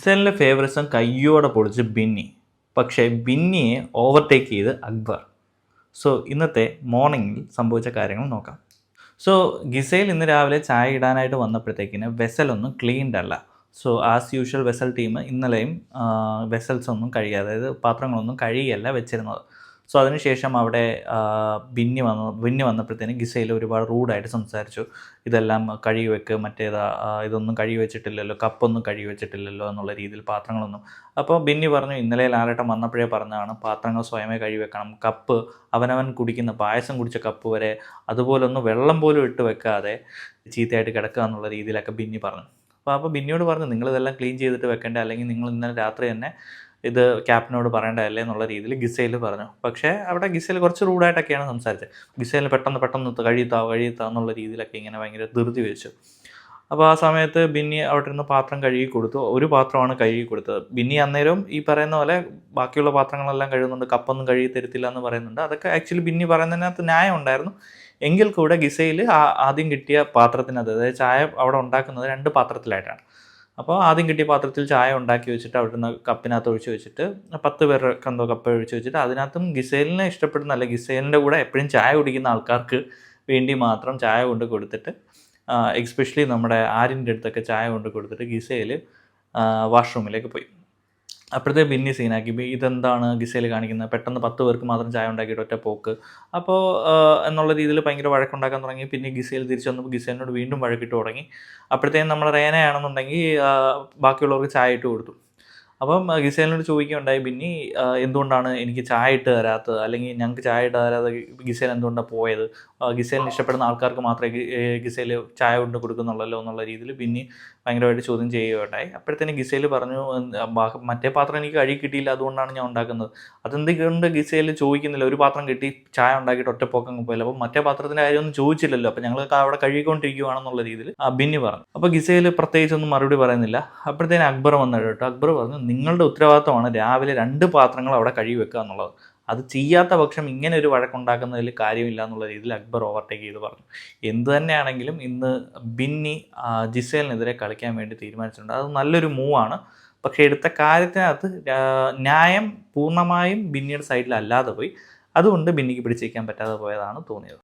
ജിസേലിന്റെ favouritism കയ്യോടെ പൊളിച്ച് ബിന്നി. പക്ഷേ ബിന്നിയെ ഓവർടേക്ക് ചെയ്ത് അക്ബർ. സോ ഇന്നത്തെ മോർണിംഗിൽ സംഭവിച്ച കാര്യങ്ങൾ നോക്കാം. സോ ഗിസയിൽ ഇന്ന് രാവിലെ ചായ ഇടാനായിട്ട് വന്നപ്പോഴത്തേക്കിന് വെസലൊന്നും ക്ലീൻഡ് അല്ല. So as usual vessel team ഇന്നലെയും വെസൽസ് ഒന്നും കഴുകി അതായത് പാത്രങ്ങളൊന്നും കഴുകിയല്ല വെച്ചിരുന്നത്. സോ അതിനുശേഷം അവിടെ ഭിന്നി വന്ന് ഭിന്നി വന്നപ്പോഴത്തേനും ഗിസയിൽ ഒരുപാട് റൂഡായിട്ട് സംസാരിച്ചു. ഇതെല്ലാം കഴുകി വെക്ക് മറ്റേതാ ഇതൊന്നും കഴുകി വെച്ചിട്ടില്ലല്ലോ കപ്പൊന്നും കഴുകി വെച്ചിട്ടില്ലല്ലോ എന്നുള്ള രീതിയിൽ പാത്രങ്ങളൊന്നും. അപ്പോൾ ബിന്നി പറഞ്ഞു ഇന്നലെ ലാലേട്ടം വന്നപ്പോഴേ പറഞ്ഞതാണ് പാത്രങ്ങൾ സ്വയമേ കഴുകി വെക്കണം കപ്പ് അവനവൻ കുടിക്കുന്ന പായസം കുടിച്ച കപ്പ് വരെ അതുപോലൊന്നും വെള്ളം പോലും ഇട്ട് വെക്കാതെ ചീത്തയായിട്ട് കിടക്കുക എന്നുള്ള രീതിയിലൊക്കെ ബിന്നി പറഞ്ഞു. അപ്പോൾ അപ്പോൾ ബിന്നിയോട് പറഞ്ഞു നിങ്ങളിതെല്ലാം ക്ലീൻ ചെയ്തിട്ട് വെക്കേണ്ട? അല്ലെങ്കിൽ നിങ്ങൾ ഇന്നലെ രാത്രി തന്നെ ഇത് ക്യാപ്റ്റനോട് പറയേണ്ടതല്ലേ എന്നുള്ള രീതിയിൽ ഗിസയിൽ പറഞ്ഞു. പക്ഷേ അവിടെ ഗിസയിൽ കുറച്ച് റൂഡായിട്ടൊക്കെയാണ് സംസാരിച്ചത്. ഗിസയിൽ പെട്ടെന്ന് പെട്ടെന്ന് കഴിയുത്താ കഴിയുത്താ എന്നുള്ള രീതിയിലൊക്കെ ഇങ്ങനെ ഭയങ്കര ധൃതി വെച്ചു. അപ്പോൾ ആ സമയത്ത് ബിന്നി അവിടെ നിന്ന് പാത്രം കഴുകി കൊടുത്തു. ഒരു പാത്രമാണ് കഴുകി കൊടുത്തത്. ബിന്നി അന്നേരം ഈ പറയുന്ന പോലെ ബാക്കിയുള്ള പാത്രങ്ങളെല്ലാം കഴുകുന്നുണ്ട്. കപ്പൊന്നും കഴുകി തരത്തില്ല എന്ന് പറയുന്നുണ്ട്. അതൊക്കെ ആക്ച്വലി ബിന്നി പറയുന്നതിനകത്ത് ന്യായം ഉണ്ടായിരുന്നു. എങ്കിൽ കൂടെ ഗിസയിൽ ആദ്യം കിട്ടിയ പാത്രത്തിനകത്ത് അതായത് ചായ അവിടെ ഉണ്ടാക്കുന്നത് രണ്ട് പാത്രത്തിലായിട്ടാണ്. അപ്പോൾ ആദ്യം കിട്ടിയ പാത്രത്തിൽ ചായ ഉണ്ടാക്കി വെച്ചിട്ട് അവിടുന്ന് കപ്പിനകത്ത് ഒഴിച്ച് വെച്ചിട്ട് പത്ത് പേരുടെ എന്തോ കപ്പ് ഒഴിച്ച് വെച്ചിട്ട് അതിനകത്തും ഗിസേലിനെ ഇഷ്ടപ്പെടുന്ന അല്ല ഗിസേലിന്റെ കൂടെ എപ്പോഴും ചായ കുടിക്കുന്ന ആൾക്കാർക്ക് വേണ്ടി മാത്രം ചായ കൊണ്ട് കൊടുത്തിട്ട് എക്സ്പെഷ്യലി നമ്മുടെ ആരിന്റെ അടുത്തൊക്കെ ചായ കൊണ്ട് കൊടുത്തിട്ട് ഗിസയിൽ വാഷ്റൂമിലേക്ക് പോയി. അപ്പോഴത്തെ ബിന്നി സീനാക്കി. ഇതെന്താണ് ഗിസയിൽ കാണിക്കുന്നത്? പെട്ടെന്ന് പത്ത് പേർക്ക് മാത്രം ചായ ഉണ്ടാക്കിയിട്ട് ഒറ്റ പോക്ക്. അപ്പോൾ എന്നുള്ള രീതിയിൽ ഭയങ്കര വഴക്കുണ്ടാക്കാൻ തുടങ്ങി. പിന്നെ ഗിസയിൽ തിരിച്ചു വന്നപ്പോൾ ഗിസേലിനോട് വീണ്ടും വഴക്കിട്ട് തുടങ്ങി. അപ്പോഴത്തേക്കും നമ്മൾ റേനയാണെന്നുണ്ടെങ്കിൽ ബാക്കിയുള്ളവർക്ക് ചായ ഇട്ട് കൊടുത്തു. അപ്പം ഗിസേലിനോട് ചോദിക്കുകയുണ്ടായി ബിന്നി എന്തുകൊണ്ടാണ് എനിക്ക് ചായ ഇട്ട് തരാത്തത്? അല്ലെങ്കിൽ ഞങ്ങൾക്ക് ചായ ഇട്ട് തരാതെ ഗിസേൽ എന്തുകൊണ്ടാണ് പോയത്? ഗിസേലിന് ഇഷ്ടപ്പെടുന്ന ആൾക്കാർക്ക് മാത്രമേ ഗിസേൽ ചായ കൊണ്ട് കൊടുക്കുന്നുള്ളല്ലോ എന്നുള്ള രീതിയിൽ ബിന്നി ഭയങ്കരമായിട്ട് ചോദ്യം ചെയ്യുകയുണ്ടായി. അപ്പോഴത്തേനും ഗിസേൽ പറഞ്ഞു "എന്ത് ബാ- മറ്റേ പാത്രം എനിക്ക് കഴുകി കിട്ടിയില്ല അതുകൊണ്ടാണ് ഞാൻ ഉണ്ടാക്കുന്നത്. അതെന്തുകൊണ്ട് ഗിസേൽ ചോദിക്കുന്നില്ല ഒരു പാത്രം കിട്ടി ചായ ഉണ്ടാക്കിയിട്ട് ഒറ്റപ്പോക്കം പോയില്ല. അപ്പോൾ മറ്റേ പാത്രത്തിന്റെ കാര്യമൊന്നും ചോദിച്ചില്ലല്ലോ. അപ്പോൾ ഞങ്ങൾ അവിടെ കഴുകിക്കൊണ്ടിരിക്കുകയാണെന്നുള്ള രീതിയിൽ ബിന്നി പറഞ്ഞു. അപ്പോൾ ഗിസേൽ പ്രത്യേകിച്ചൊന്നും മറുപടി പറയുന്നില്ല. അപ്പോഴത്തേനും അക്ബർ വന്നിട്ട് അക്ബർ പറഞ്ഞു നിങ്ങളുടെ ഉത്തരവാദിത്തമാണ് രാവിലെ രണ്ട് പാത്രങ്ങൾ അവിടെ കഴുകി വെക്കുക എന്നുള്ളത്. അത് ചെയ്യാത്ത പക്ഷം ഇങ്ങനെ ഒരു വഴക്കുണ്ടാക്കുന്നതിൽ കാര്യമില്ല എന്നുള്ള രീതിയിൽ അക്ബർ ഓവർടേക്ക് ചെയ്ത് പറഞ്ഞു. എന്ത് തന്നെയാണെങ്കിലും ഇന്ന് ബിന്നി ജിസേലിനെതിരെ കളിക്കാൻ വേണ്ടി തീരുമാനിച്ചിട്ടുണ്ട്. അത് നല്ലൊരു മൂവാണ് പക്ഷേ എടുത്ത കാര്യത്തിനകത്ത് ന്യായം പൂർണമായും ബിന്നിയുടെ സൈഡിൽ അല്ലാതെ പോയി. അതുകൊണ്ട് ബിന്നിക്ക് പിടിച്ചേക്കാൻ പറ്റാതെ പോയതാണ് തോന്നിയത്.